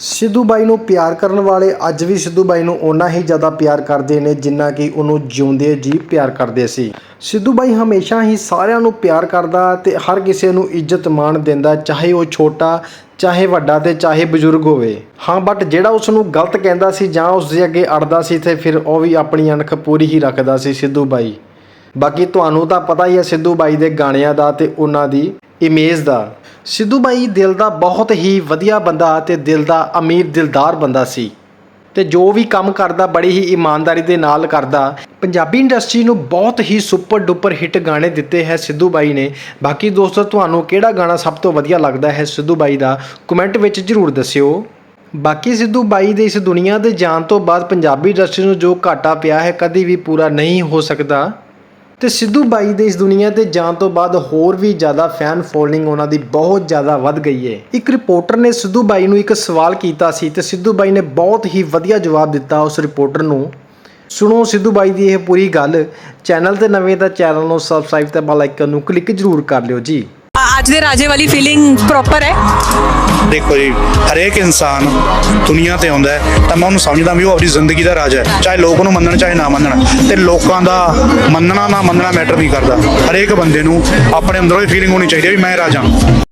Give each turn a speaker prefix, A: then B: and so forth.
A: ਸਿੱਧੂ ਬਾਈ ਨੂੰ ਪਿਆਰ ਕਰਨ ਵਾਲੇ ਅੱਜ ਵੀ ਸਿੱਧੂ ਬਾਈ ਨੂੰ ਓਨਾ ਹੀ ਜ਼ਿਆਦਾ ਪਿਆਰ ਕਰਦੇ ਨੇ ਜਿੰਨਾ ਕਿ ਉਹਨੂੰ ਜਿਉਂਦੇ ਜੀ ਪਿਆਰ ਕਰਦੇ ਸੀ। ਸਿੱਧੂ ਬਾਈ ਹਮੇਸ਼ਾ ਹੀ ਸਾਰਿਆਂ ਨੂੰ ਪਿਆਰ ਕਰਦਾ ਤੇ ਹਰ ਕਿਸੇ ਨੂੰ ਇੱਜ਼ਤ ਮਾਣ ਦਿੰਦਾ, ਚਾਹੇ ਉਹ ਛੋਟਾ, ਚਾਹੇ ਵੱਡਾ ਤੇ ਚਾਹੇ ਬਜ਼ੁਰਗ ਹੋਵੇ। ਹਾਂ ਬਟ ਜਿਹੜਾ ਉਸ ਨੂੰ ਗਲਤ ਕਹਿੰਦਾ ਸੀ ਜਾਂ ਉਸ ਦੇ ਅੱਗੇ ਅੜਦਾ ਸੀ ਤੇ ਫਿਰ ਉਹ ਵੀ ਆਪਣੀ ਅਣਖ ਪੂਰੀ ਹੀ ਰੱਖਦਾ ਸੀ ਸਿੱਧੂ ਬਾਈ ਬਾਕੀ ਤੁਹਾਨੂੰ ਤਾਂ ਪਤਾ ਹੀ ਹੈ ਸਿੱਧੂ ਬਾਈ ਦੇ ਗਾਣਿਆਂ ਦਾ ਤੇ ਉਹਨਾਂ ਦੀ ਇਮੇਜ ਦਾ। ਸਿੱਧੂ ਬਾਈ ਦਿਲ ਦਾ ਬਹੁਤ ਹੀ ਵਧੀਆ ਬੰਦਾ ਤੇ ਦਿਲ ਦਾ ਅਮੀਰ ਦਿਲਦਾਰ ਬੰਦਾ ਸੀ। ਤੇ ਜੋ ਵੀ ਕੰਮ ਕਰਦਾ, ਬੜੀ ਹੀ ਇਮਾਨਦਾਰੀ ਦੇ ਨਾਲ ਕਰਦਾ। ਪੰਜਾਬੀ ਇੰਡਸਟਰੀ ਨੂੰ ਬਹੁਤ ਹੀ ਸੁਪਰ ਡੁਪਰ ਹਿੱਟ ਗਾਣੇ ਦਿੱਤੇ ਹੈ ਸਿੱਧੂ ਬਾਈ ਨੇ। ਬਾਕੀ ਦੋਸਤੋ, ਤੁਹਾਨੂੰ ਕਿਹੜਾ ਗਾਣਾ ਸਭ ਤੋਂ ਵਧੀਆ ਲੱਗਦਾ ਹੈ ਸਿੱਧੂ ਬਾਈ ਦਾ ਕਮੈਂਟ ਵਿੱਚ ਜਰੂਰ ਦੱਸਿਓ। ਬਾਕੀ ਸਿੱਧੂ ਬਾਈ ਦੇ ਇਸ ਦੁਨੀਆ ਦੇ ਜਾਣ ਤੋਂ ਬਾਅਦ ਪੰਜਾਬੀ ਇੰਡਸਟਰੀ ਨੂੰ ਜੋ ਘਾਟਾ ਪਿਆ ਹੈ, ਕਦੀ ਵੀ ਪੂਰਾ ਨਹੀਂ ਹੋ ਸਕਦਾ। ਤੇ ਸਿੱਧੂ ਬਾਈ ਦੇ ਇਸ ਦੁਨੀਆ ਤੇ ਜਾਣ ਤੋਂ ਬਾਅਦ ਹੋਰ ਵੀ ਜ਼ਿਆਦਾ ਫੈਨ ਫੋਲੋਇੰਗ ਉਹਨਾਂ ਦੀ ਬਹੁਤ ਜ਼ਿਆਦਾ ਵੱਧ ਗਈ ਹੈ ਇੱਕ ਰਿਪੋਰਟਰ ਨੇ ਸਿੱਧੂ ਬਾਈ ਨੂੰ ਇੱਕ ਸਵਾਲ ਕੀਤਾ ਸੀ ਤੇ ਸਿੱਧੂ ਬਾਈ ਨੇ ਬਹੁਤ ਹੀ ਵਧੀਆ ਜਵਾਬ ਦਿੱਤਾ ਉਸ ਰਿਪੋਰਟਰ ਨੂੰ। ਸੁਣੋ ਸਿੱਧੂ ਬਾਈ ਦੀ ਇਹ ਪੂਰੀ ਗੱਲ। ਚੈਨਲ ਤੇ ਨਵੇਂ ਤਾਂ ਚੈਨਲ ਨੂੰ ਸਬਸਕ੍ਰਾਈਬ ਤੇ ਬੈਲ ਆਈਕਨ ਨੂੰ ਕਲਿੱਕ ਜ਼ਰੂਰ ਕਰ ਲਿਓ ਜੀ।
B: ਅੱਜ ਦੇ ਰਾਜੇ ਵਾਲੀ ਫੀਲਿੰਗ ਪ੍ਰੋਪਰ ਹੈ?
C: ਦੇਖੋ ਜੀ, ਹਰੇਕ ਇਨਸਾਨ ਦੁਨੀਆ ਤੇ ਆਉਂਦਾ ਹੈ, ਤਾਂ ਮੈਂ ਉਹਨੂੰ ਸਮਝਦਾ ਵੀ ਉਹ ਆਪਣੀ ਜ਼ਿੰਦਗੀ ਦਾ ਰਾਜਾ ਹੈ। ਚਾਹੇ ਲੋਕ ਉਹਨੂੰ ਮੰਨਣ, ਚਾਹੇ ਨਾ ਮੰਨਣ, ਤੇ ਲੋਕਾਂ ਦਾ ਮੰਨਣਾ, ਨਾ ਮੰਨਣਾ ਮੈਟਰ ਨਹੀਂ ਕਰਦਾ। ਹਰੇਕ ਬੰਦੇ ਨੂੰ ਆਪਣੇ ਅੰਦਰੋਂ ਹੀ ਫੀਲਿੰਗ ਹੋਣੀ ਚਾਹੀਦੀ ਹੈ ਵੀ ਮੈਂ ਰਾਜਾ ਹਾਂ।